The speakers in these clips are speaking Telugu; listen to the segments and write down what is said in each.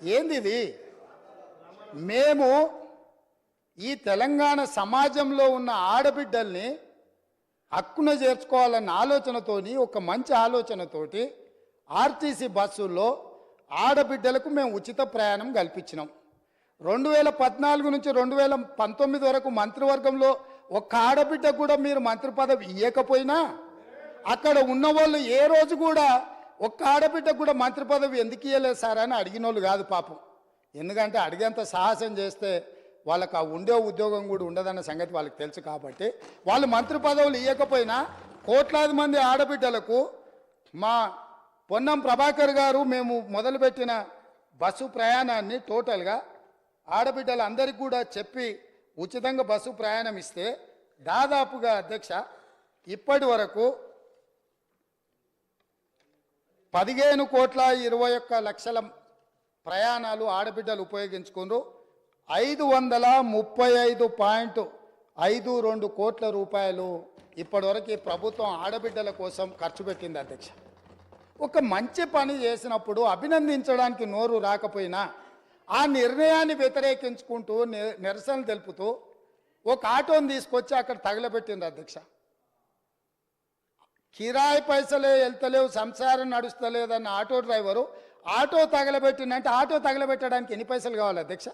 ఏంది ఇది మేము ఈ తెలంగాణ సమాజంలో ఉన్న ఆడబిడ్డల్ని హక్కున చేర్చుకోవాలన్న ఆలోచనతోని ఒక మంచి ఆలోచనతోటి ఆర్టీసీ బస్సుల్లో ఆడబిడ్డలకు మేము ఉచిత ప్రయాణం కల్పించినాం. రెండు వేల పద్నాలుగు నుంచి రెండు వేల పంతొమ్మిది వరకు మంత్రివర్గంలో ఒక్క ఆడబిడ్డ కూడా మీరు మంత్రి పదవి ఇవ్వకపోయినా అక్కడ ఉన్న వాళ్ళు ఏ రోజు కూడా ఒక్క ఆడబిడ్డకు కూడా మంత్రి పదవి ఎందుకు ఇవ్వలేదు సార్ అని అడిగిన వాళ్ళు కాదు పాపం. ఎందుకంటే అడిగేంత సాహసం చేస్తే వాళ్ళకి ఆ ఉండే ఉద్యోగం కూడా ఉండదన్న సంగతి వాళ్ళకి తెలుసు కాబట్టి వాళ్ళు మంత్రి పదవులు ఇవ్వకపోయినా కోట్లాది మంది ఆడబిడ్డలకు మా పొన్నం ప్రభాకర్ గారు మేము మొదలుపెట్టిన బస్సు ప్రయాణాన్ని టోటల్గా ఆడబిడ్డలందరికీ కూడా చెప్పి ఉచితంగా బస్సు ప్రయాణం ఇస్తే దాదాపుగా అధ్యక్ష ఇప్పటి వరకు పదిహేను కోట్ల ఇరవై ఒక్క లక్షల ప్రయాణాలు ఆడబిడ్డలు ఉపయోగించుకున్నారు ఐదు వందల ముప్పై ఐదు పాయింట్ ఐదు రెండు కోట్ల రూపాయలు ఇప్పటివరకు ప్రభుత్వం ఆడబిడ్డల కోసం ఖర్చు పెట్టింది అధ్యక్ష. ఒక మంచి పని చేసినప్పుడు అభినందించడానికి నోరు రాకపోయినా ఆ నిర్ణయాన్ని వ్యతిరేకించుకుంటూ ని- నిరసన తెలుపుతూ ఒక ఆటోని తీసుకొచ్చి అక్కడ తగలబెట్టింది అధ్యక్ష. కిరాయి పైసలే వెళ్తలేవు సంసారం నడుస్తలేదన్న ఆటో డ్రైవరు ఆటో తగలబెట్టిందంటే ఆటో తగలబెట్టడానికి ఎన్ని పైసలు కావాలి అధ్యక్ష?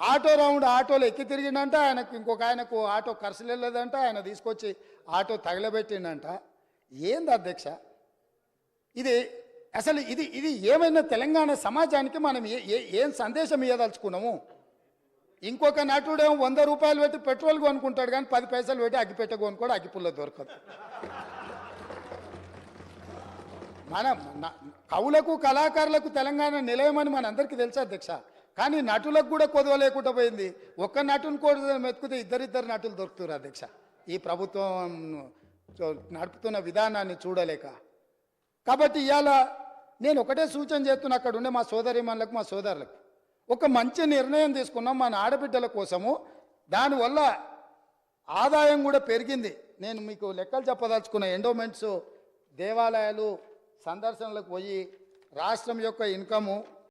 ఆటో రౌండ్ ఆటోలో ఎక్కి తిరిగిందంట ఆయనకు ఇంకొక ఆయనకు ఆటో ఖర్చు వెళ్ళలేదంట ఆయన తీసుకొచ్చి ఆటో తగలబెట్టిండంట ఏంది అధ్యక్ష? ఇది అసలు ఇది ఇది ఏమైనా తెలంగాణ సమాజానికి మనం ఏ- ఏ- ఏం సందేశం ఇవ్వదలుచుకున్నాము ఇంకొక నటుడేమో వంద రూపాయలు పెట్టి పెట్రోల్ కొనుక్కుంటాడు కానీ పది పైసలు పెట్టి అగ్గిపెట్ట కొనుక్కోడు అగ్గిపుల్ల దొరకదు. మన కవులకు కళాకారులకు తెలంగాణ నిలయమని మన అందరికీ తెలుసు అధ్యక్ష. కానీ నటులకు కూడా కొదవ లేకుండా పోయింది. ఒక్క నటుని కూడా మెతుకుతే ఇద్దరిద్దరు నటులు దొరుకుతారు అధ్యక్ష. ఈ ప్రభుత్వం నడుపుతున్న విధానాన్ని చూడలేక. కాబట్టి ఇవాళ నేను ఒకటే సూచన చేస్తున్నా అక్కడ ఉండే మా సోదరిమణులకు మా సోదరులకు. ఒక మంచి నిర్ణయం తీసుకున్నాం మన ఆడబిడ్డల కోసము. దానివల్ల ఆదాయం కూడా పెరిగింది. నేను మీకు లెక్కలు చెప్పదలుచుకున్న ఎండోమెంట్స్ దేవాలయాలు సందర్శనలకు పోయి రాష్ట్రం యొక్క ఇన్కము